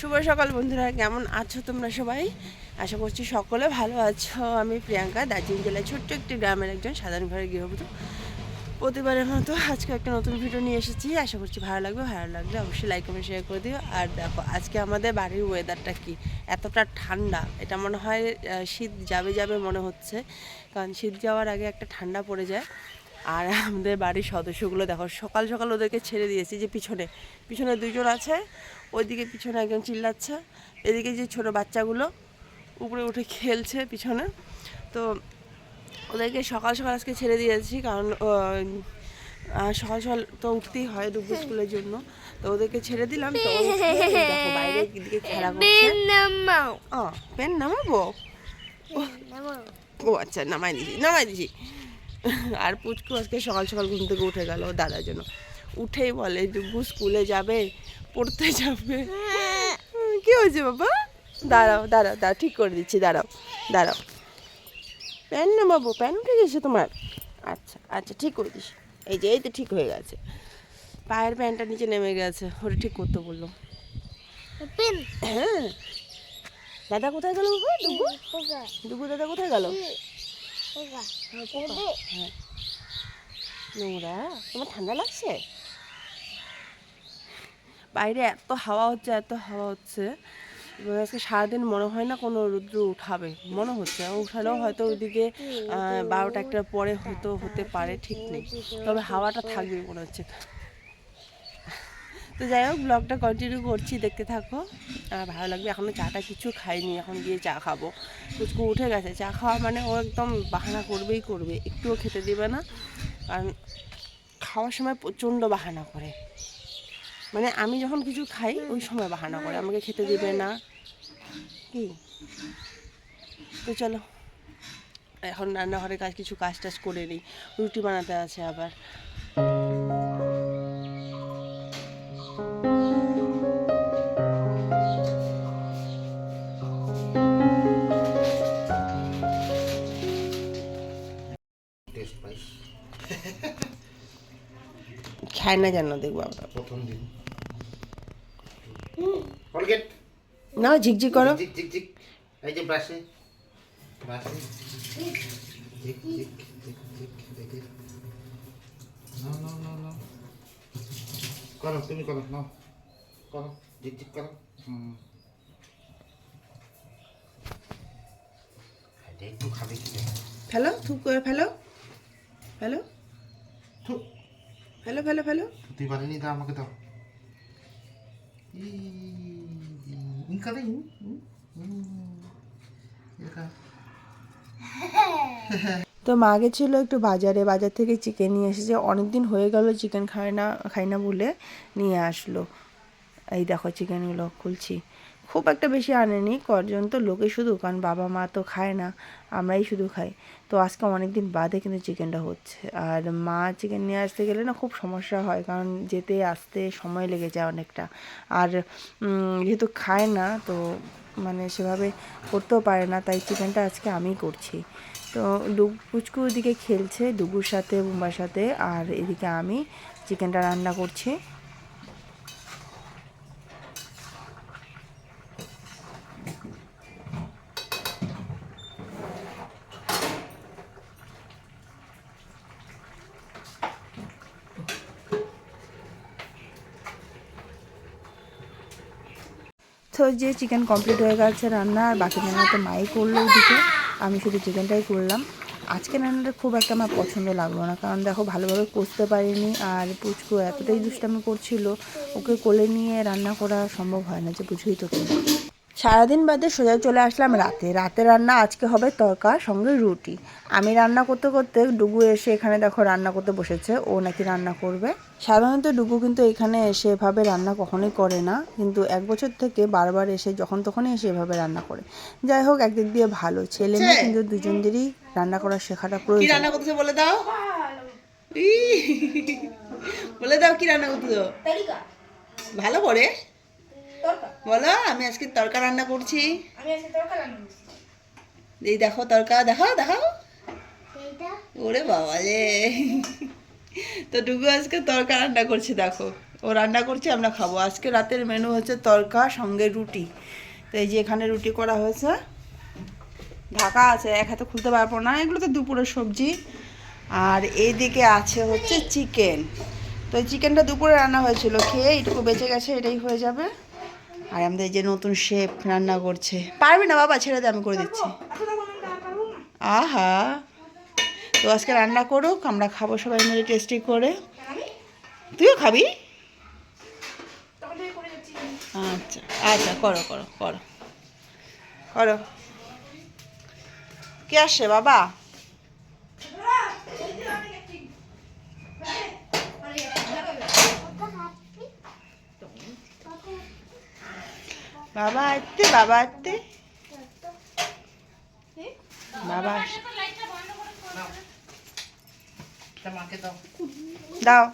শুভ সকাল বন্ধুরা, কেমন আছো তোমরা সবাই? আশা করছি সকলে ভালো আছো। আমি প্রিয়াঙ্কা, দার্জিলিং জেলায় ছোট্ট একটি গ্রামের একজন সাধারণ ঘরের গৃহবধূ। প্রতিবারের মতো আজকে একটা নতুন ভিডিও নিয়ে এসেছি। আশা করছি ভালো লাগবে। ভালো লাগলে অবশ্যই লাইক কমেন্ট শেয়ার করে দিও। আর দেখো, আজকে আমাদের বাড়ির ওয়েদারটা কি? এতটা ঠান্ডা। এটা মনে হয় শীত যাবে যাবে মনে হচ্ছে। কারণ শীত যাওয়ার আগে একটা ঠান্ডা পড়ে যায়। আর আমাদের বাড়ির সদস্যগুলো দেখো সকাল সকাল ওদেরকে ছেড়ে দিয়েছি যে পিছনে পিছনে দুজন আছে ওইদিকে পিছনে একজন চিল্লাচ্ছে এদিকে যে ছোট বাচ্চাগুলো উপরে উঠে খেলছে পিছনে। তো ওদেরকে সকাল সকাল আজকে ছেড়ে দিয়েছি কারণ সকাল সকাল তো উঠতেই হয় ডুবু স্কুলের জন্য। তো ওদেরকে ছেড়ে দিলাম। তো বাইরে দিকে খেলা করছে। ও পেন নামাবো? ও আচ্ছা নামাই দিছি নামাই দিছি। আর পুচকু আজকে সকাল সকাল ঘুম থেকে উঠে গেল দাদার জন্য। উঠেই বলে ডুবু স্কুলে যাবে পড়তে যাবে। হুম, কি হয়েছে বাবা? দাঁড়াও দাঁড়াও দাঁড়াও ঠিক করে দিচ্ছি দাঁড়াও দাঁড়াও। প্যান না বাবু? প্যান উঠে গেছে তোমার? আচ্ছা আচ্ছা ঠিক করে দিস। এই যে এই তো ঠিক হয়ে গেছে। পায়ের প্যান্টটা নিচে নেমে গেছে ওটা ঠিক করতে বলল। হ্যাঁ। দাদা কোথায় গেল বাবা? ডুবু ডুবু দাদা কোথায় গেল? হ্যাঁ নোংরা? তোমার ঠান্ডা লাগছে? বাইরে এত হাওয়া হচ্ছে এত হাওয়া হচ্ছে। আজকে সারাদিন মনে হয় না কোনো রুদ্র উঠাবে। মনে হচ্ছে। উঠালেও হয়তো ওইদিকে আহ, বারোটা একটা পরে হতো হতে পারে ঠিক নেই। তবে হাওয়াটা থাকবে মনে হচ্ছে। তো যাই হোক ব্লগটা কন্টিনিউ করছি, দেখতে থাকো। আর ভালো লাগবে এখনও চাটা কিছু খাইনি, এখন গিয়ে চা খাব। কুচকু উঠে গেছে, চা খাওয়া মানে ও একদম বাহানা করবেই করবে, একটুও খেতে দেবে না। কারণ খাওয়ার সময় প্রচণ্ড বাহানা করে। মানে আমি যখন কিছু খাই, ওই সময় বাহানা করে, আমাকে খেতে দেবে না। কি? তো চলো, এখন রান্নাঘরের কাজ, কিছু কাজ টাজ করে নিই, রুটি বানাতে আছে আবার। খায় না জানো দেখব আমরা। প্রথম দিন। কলগেট না ঝিকঝিক করো। জিক এই যে ব্রাশে ব্রাশে করো তুমি করো করো করো। হুম। একটু খাবে কি ফেলো থুপ করে ফেলো। ফেলো। থু, ফেলো ফেলো ফেলো। তুই পারিনি দাও আমাকে দাও। ইনকা তো মা গেছিল একটু বাজারে বাজার থেকে চিকেন নিয়ে এসেছে। অনেক দিন হয়ে গেল চিকেন খায় না খাই না বলে নিয়ে আসলো। এই দেখো চিকেনগুলো খুলছি। খুব একটা বেশি আনেনি, কজন তো লোকে শুধু, কারণ বাবা মা তো খায় না, আমরাই শুধু খাই। তো আজকে অনেক দিন বাদে কিন্তু চিকেনটা হচ্ছে। আর মা চিকেন নিয়ে আসতে গেলে না খুব সমস্যা হয়, কারণ যেতে আসতে সময় লেগে যায় অনেকটা। আর যেহেতু খায় না, তো মানে সেভাবে করতেও পারে না, তাই চিকেনটা আজকে আমিই করছি। তো পুচকু ওদিকে খেলছে, ডুবুর সাথে, বুম্বার সাথে, আর এদিকে আমি চিকেনটা রান্না করছি। তো যে চিকেন কমপ্লিট হয়ে গেছে রান্না, আর বাকি রান্না তো মাই করল ওদিকে। আমি শুধু চিকেনটাই করলাম। আজকে রান্নাটা খুব একটা আমার পছন্দ লাগল না, কারণ দেখো ভালোভাবে কষতে পারিনি, আর পুচকু এতটাই দুষ্টামি করছিল, ওকে কোলে নিয়ে রান্না করা সম্ভব হয় না যে বুঝেই তো সারাদিন বাদে সোজা চলে আসলাম রাতে। রাতে রান্না আজকে হবে তরকা সঙ্গে রুটি। আমি রান্না করতে করতে ডুগু এসে এখানে দেখো রান্না করতে বসেছে। ও নাকি রান্না করবে। সাধারণত ডুগু কিন্তু এখানে এসে এভাবে রান্না কখনোই করে না। কিন্তু এক বছর থেকে বারবার এসে যখন তখনই এসে এভাবে রান্না করে। যাই হোক একদিক দিয়ে ভালো। ছেলে মেয়ে কিন্তু দুজনেরই রান্না করা শেখাটা কি প্রয়োজন রান্না করতেছে বলে দাও? বলে দাও কি রান্না করতেছো? তরিকা। ভালো করে। বলো আমি আজকে তরকা রান্না করছি। আমি আজকে তরকা এই দেখো তরকা দেখাও দেখাও। ওরে বাবা রে। তো ডুগু আজকে তরকা রান্না করছে দেখো। ও রান্না করছে আমরা খাব। আজকে রাতের মেনু হচ্ছে তরকা সঙ্গে রুটি। তো এই যে এখানে রুটি করা হয়েছে। ঢাকা আছে এক হাতে খুলতে পারব না। এগুলো তো দুপুরের সবজি। আর এইদিকে আছে হচ্ছে চিকেন তো এই চিকেনটা দুপুরে রান্না হয়েছিল। খেয়ে এইটুকু বেঁচে গেছে এটাই হয়ে যাবে। আর আমাদের যে নতুন শেফ রান্না করছে। পারবে না বাবা? ছেড়ে দে, আমি করে দিচ্ছি। আহা। তো আজকে রান্না করুক, আমরা খাব সবাই মিলে টেস্টি করে। তুইও খাবি? আচ্ছা আচ্ছা করো করো করো। করো। কে আসছে বাবা? বাবা আসতে বাবা আসতে বাবা মাকে দাও দাও